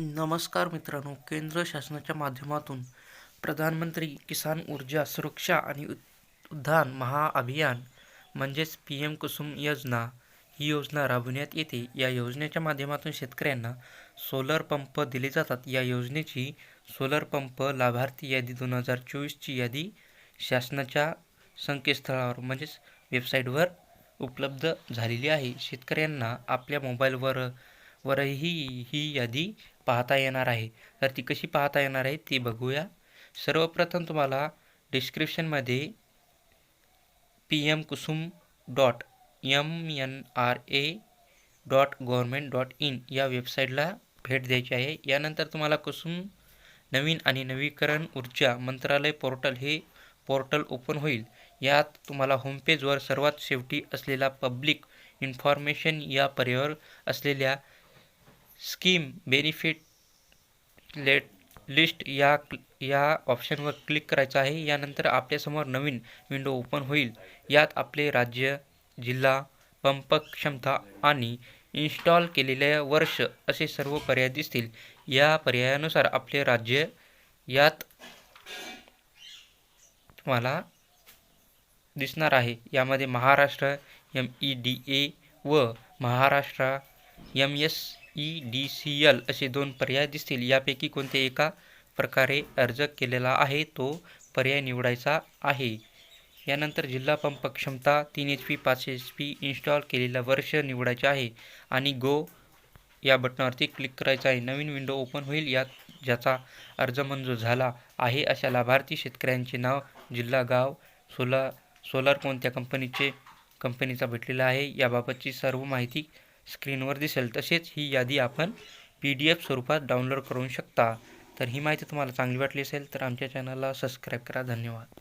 नमस्कार मित्रांनो केंद्र शासनाच्या माध्यमातून प्रधानमंत्री किसान ऊर्जा सुरक्षा आणि उद्धान महाअभियान म्हणजेच पी एम कुसुम योजना ही योजना राबविण्यात येते. या योजनेच्या माध्यमातून शेतकऱ्यांना सोलर पंप दिले जातात. या योजनेची सोलर पंप लाभार्थी यादी दोन हजार चोवीसची यादी शासनाच्या संकेतस्थळावर म्हणजेच वेबसाईटवर उपलब्ध झालेली आहे. शेतकऱ्यांना आपल्या मोबाईलवर वरही ही यादी पाहता येणार आहे. तर ती कशी पाहता येणार आहे ती बघूया. सर्वप्रथम तुम्हाला डिस्क्रिप्शनमध्ये P M Kusum dot M N R E dot government dot in या वेबसाईटला भेट द्यायची आहे. यानंतर तुम्हाला कुसुम नवीन आणि नवीकरण ऊर्जा मंत्रालय पोर्टल हे पोर्टल ओपन होईल. यात तुम्हाला होमपेजवर सर्वात शेवटी असलेला पब्लिक इन्फॉर्मेशन या पर्यावर असलेल्या स्कीम बेनिफिट लेट लिस्ट या या ऑप्शनवर क्लिक करायचं आहे. यानंतर आपल्यासमोर नवीन विंडो ओपन होईल. यात आपले राज्य जिल्हा पंप क्षमता आणि इन्स्टॉल केलेल्या वर्ष असे सर्व पर्याय दिसतील. या पर्यायानुसार आपले राज्य यात तुम्हाला दिसणार आहे. यामध्ये Maharashtra M E D A व Maharashtra M S E D C L असे दोन पर्याय दिसतील. यापैकी कोणत्या एका प्रकारे अर्ज केलेला आहे तो पर्याय निवडायचा आहे? यानंतर जिल्हा पंप क्षमता तीन एच पी पाच एच पी इन्स्टॉल केलेलं वर्ष निवडायचे आहे आणि गो या बटनावरती क्लिक करायचं आहे. नवीन विंडो ओपन होईल यात ज्याचा अर्ज मंजूर झाला आहे अशा लाभार्थी शेतकऱ्यांचे नाव जिल्हा गाव सोला सोलार कोणत्या कंपनीचे कंपनीचा भेटलेला आहे याबाबतची सर्व माहिती स्क्रीनवर दिसेल तसेच ही यादी आपण पी डी एफ स्वरूपात डाउनलोड करू शकता. तर ही माहिती तुम्हाला चांगली वाटली असेल तर आमच्या चॅनलला सबस्क्राईब करा. धन्यवाद.